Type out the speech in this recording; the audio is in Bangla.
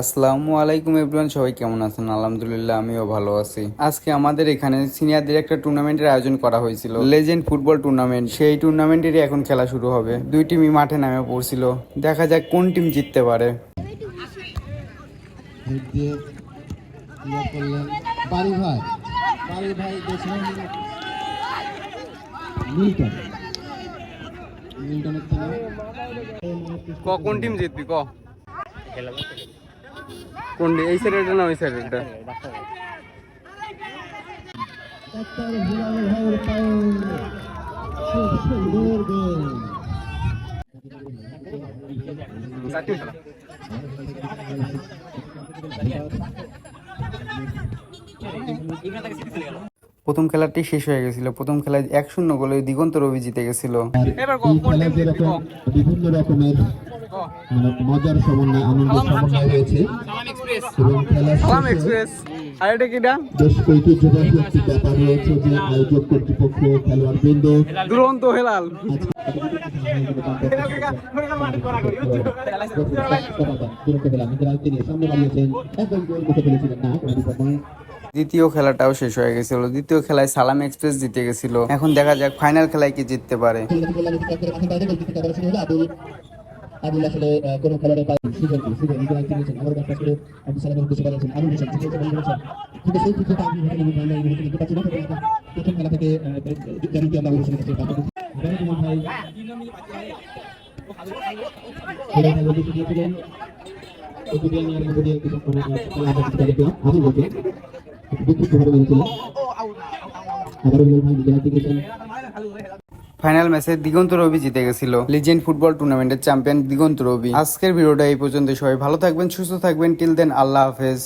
আসসালামু আলাইকুম এভরিওয়ান সবাই কেমন আছেন? আলহামদুলিল্লাহ আমিও ভালো আছি। আজকে আমাদের এখানে সিনিয়রদের একটা টুর্নামেন্টের আয়োজন করা হয়েছিল। লেজেন্ড ফুটবল টুর্নামেন্ট সেই টুর্নামেন্টেরই এখন খেলা শুরু হবে। দুই টিমই মাঠে নামে পড়ছিল। দেখা যাক কোন টিম জিততে পারে। ক কোন টিম জিতবি? ক। কোন এই সাইডেরটা না ওই সাইডেরটা প্রথম খেলাটি শেষ হয়ে গেছিল। প্রথম খেলায় এক শূন্য গোলে দিগন্ত রবি জিতে গেছিল বিভিন্ন রকমের মজার সমন্বয় আনন্দের সমন্বয় রয়েছে এবং বেশ ঐতিহ্যবাহী একটি ব্যাপার রয়েছে যে আয়োজক কর্তৃপক্ষ খেলোয়াড় বৃন্দ দুরন্ত হেলাল। দ্বিতীয় খেলাটাও শেষ হয়ে গেছিল। দ্বিতীয় খেলায় সালাম এক্সপ্রেস জিতে গেছিল। এখন দেখা যাক ফাইনাল খেলায় কি জিততে পারে। আবুল আসলে কোনো খেলোয়াড়ের পায়ে সুযোগ সুযোগ নিজের আইতে নিয়েছেন আমার কাছে করে আবু সালামের উদ্দেশ্যে বলেছেন আবুল হোসেন ঠিক আছে কিন্তু সেই সুযোগটা আমি নিতে পারলাম এই মুহূর্তে নিতে পারছি না প্রথম খেলা থেকে আহ, জানিয়ে আমরা আবুল হোসেনের কাছে করছি ভাই হেরে ভাই ফাইনাল ম্যাচে দিগন্ত রবি জিতে গেছিল। লিজেন্ড ফুটবল টুর্নামেন্টের চ্যাম্পিয়ন দিগন্ত রবি। আজকের ভিডিওটা এই পর্যন্ত সবাই ভালো থাকবেন, সুস্থ থাকবেন। টিল দেন আল্লাহ হাফেজ।